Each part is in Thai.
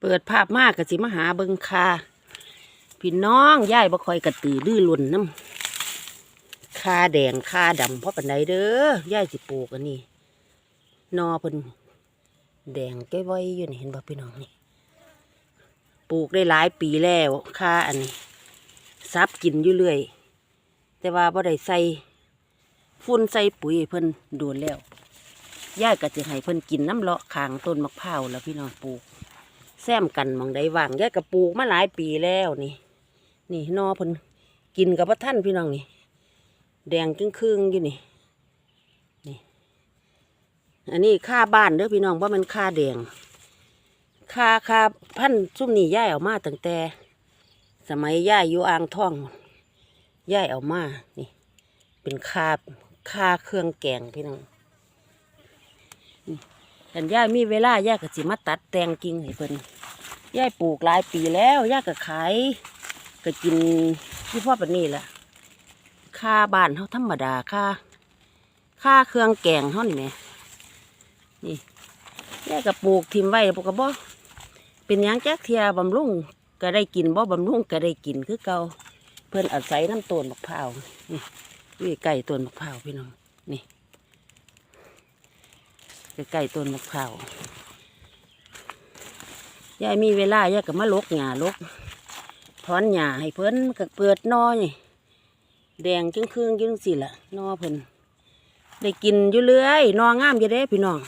เปิดภาพมากกะสิมาหาเบิงคาพี่น้องย่ายบ่คอยกระตือรือร้นน้ำคาแดงคาดำเพราะปันใดเด้อย่ายสิปลูกอันนี้นอเพิ่นแดงแก้ไว้อยู่นี่เห็นบ่พี่น้องนี่ปลูกได้หลายปีแล้วคาอันนี้ซับกินอยู่เรื่อย แต่ว่าบ่ได้ใส่ฝุ่นใส่ปุ๋ยเพิ่นโดนแล้วย่ายก็จะให้เพิ่นกินน้ำเลาะขางต้นมะพร้าวแล้วพี่น้องปลูก แซมกันมองได้ว่างยายกกระปูกมาหลายปีแล้วนี่ นี่นอเพิ่นกินกับพระท่านพี่น้องนี่ แดงครึ่งๆอยู่นี่นี่ อันนี้ค่าบ้านเด้อพี่น้องว่ามันค่าแดงค่าค่าพันซุ่มนี่ย่ายเอามาตั้งแต่ สมัยย่ายอยู่อ่างท่องย่ายเอามานี่ เป็นค่าค่าเครื่องแกงพี่น้อง กันย่ามีเวลาย่าก็สิมาตัดแตงกิ่งให้เพิ่นย่าปลูกหลายปีแล้วย่าก็ขายก็กินที่พ่อปนนี้แหละค่าบ้านเฮาธรรมดาค่าค่าเครื่องแกงเฮานี่แหมนี่ย่าก็ปลูกทิมไว้ปลูกกระบ่เป็นยังแจักเทียบำรุงก็ได้กินบ่บำรุงก็ได้กินคือเก่าเพิ่อนอาศัยน้ำต้นมะพร้าวนี่อยู่ใกล้ต้นมะพร้าวพี่น้องนี่ ใกล้ๆต้นมะพร้าวยายมีเวลายายก็มาลกหญ้าลกถอนหญ้าให้เพิ่นก็เปิดนอนี่แดงจึงครึ่งจึงสิละนอเพิ่นได้กินอยู่เรื่อยนองามอยู่เด้พี่น้อง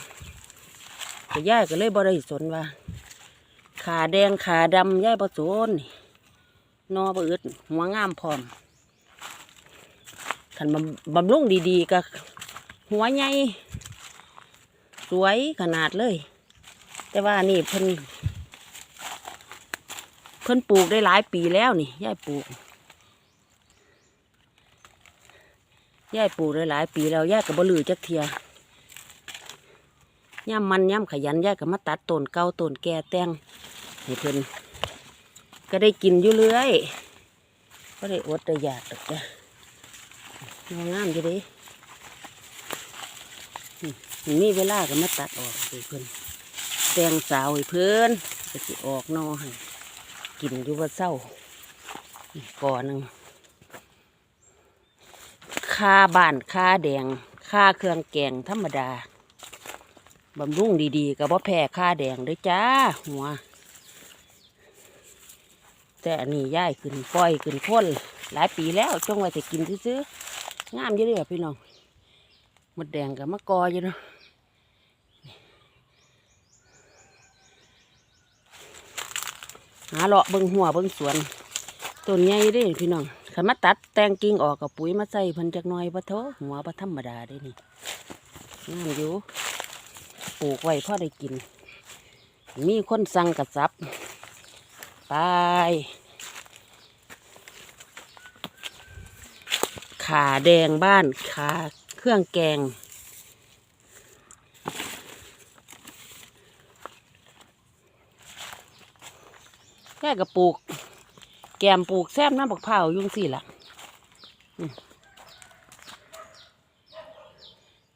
แต่ยายก็เลยบ่ได้สนว่า ขาแดงขาดำยายบ่สนนี่หนอบ่อึดหัวงามพร้อมคันบำบำรุงดีๆก็หัวใหญ่ สวยขนาดเลย แต่ว่านี่เพิ่นเพิ่นปลูกได้หลายปีแล้วนี่ยายปลูกยายปลูกได้หลายปีแล้วยายก็บ่ลือจักเทียย่ำมันย่ำขยันยายก็มาตัดต้นเก่าต้นแก่แตงให้เพิ่นก็ได้กินอยู่เรื่อยก็ได้อดได้อยากดอกจ้ะงามอยู่เดิ มีเวลาก็มาตัดออกให้เพิ่นแตงสาวให้เพิ่นก็สิออกนอให้กินอยู่ว่าเศร้าก่อหนึ่งค่าบ้านค่าแดงค่าเครื่องแกงธรรมดาบำรุงดีๆก็บ่แพ้ค่าแดงด้วยจ้าหัว แต่อันนี้ย่ายขึ้นปล่อยขึ้นพ่นหลายปีแล้วจงไว้จะกินซื้อๆงามอยู่เลยพี่น้องมดแดงกับมะกออยู่เนาะ หาเลาะเบิงหัวเบิงสวนต้นใหญ่เด้พี่น้องขันมาตัดแตงกิ่งออกกับปุ๋ยมาใส่เพันจักหน่อยปะโถอหัวปะธรรมดาได้นี่งามอยู่ปลูกไว้พ่อได้กิน มีคนสั่งกระซับไปขาแดงบ้านขาเครื่องแกง แค่กระปลูก แกมปลูกแซมน้ำบักเผายุ่งสิล่ะ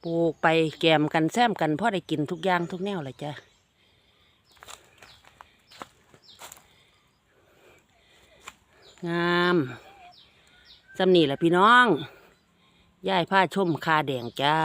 ปลูกไปแกมกันแซมกันพ่อได้กินทุกอย่างทุกแนวเลยจ้ะงามสำนีแหละพี่น้องย่ายผ้าชุ่มคาแดงจ้า